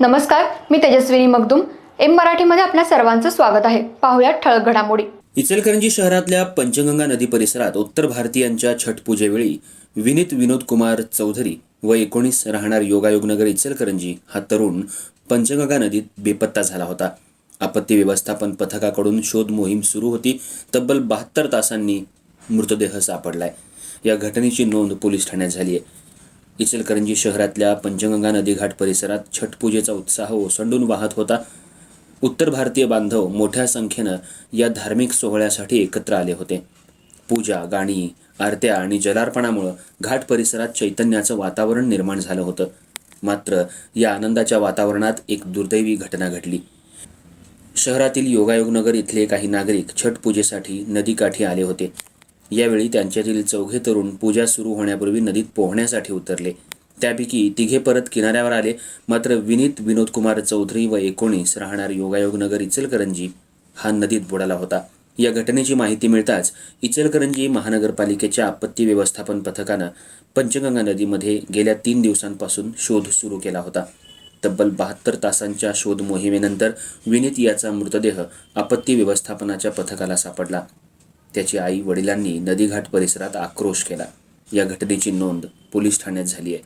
नमस्कार मी तेजस्विनी मगदुम. एम मराठीमध्ये आपल्या सर्वांचं स्वागत आहे. पाहुयात ठळक घडामोडी. इचलकरंजी शहरातल्या पंचगंगा नदी परिसरात उत्तर भारतीयांच्या छठ पूजेवेळी विनीत विनोद कुमार चौधरी व एकोणीस राहणार योगायोगनगर इचलकरंजी हा तरुण पंचगंगा नदीत बेपत्ता झाला होता. आपत्ती व्यवस्थापन पथकाकडून शोध मोहीम सुरू होती. तब्बल बहात्तर तासांनी मृतदेह सापडलाय. या घटनेची नोंद पोलीस ठाण्यात झाली आहे. इचलकरंजी शहरातल्या पंचगंगा नदीघाट परिसरात छठ पूजेचा उत्साह ओसंडून वाहत होता. उत्तर भारतीय बांधव मोठ्या संख्येनं या धार्मिक सोहळ्यासाठी एकत्र आले होते. पूजा गाणी आरत्या आणि जलार्पणामुळं घाट परिसरात चैतन्याचं वातावरण निर्माण झालं होतं. मात्र या आनंदाच्या वातावरणात एक दुर्दैवी घटना घडली. शहरातील योगायोगनगर इथले काही नागरिक छठ पूजेसाठी नदीकाठी आले होते. यावेळी त्यांच्यातील चौघे तरुण पूजा सुरू होण्यापूर्वी नदीत पोहण्यासाठी उतरले. त्यापैकी तिघे परत किनाऱ्यावर आले. मात्र विनीत विनोद कुमार चौधरी व एकोणीस राहणार योगायोगनगर इचलकरंजी हा नदीत बुडाला होता. या घटनेची माहिती मिळताच इचलकरंजी महानगरपालिकेच्या आपत्ती व्यवस्थापन पथकानं पंचगंगा नदीमध्ये गेल्या तीन दिवसांपासून शोध सुरू केला होता. तब्बल बहात्तर तासांच्या शोध मोहिमेनंतर विनीत याचा मृतदेह आपत्ती व्यवस्थापनाच्या पथकाला सापडला. त्याची आई वडिलांनी नदीघाट परिसरात आक्रोश केला. या घटनेची नोंद पोलीस ठाण्यात झाली आहे.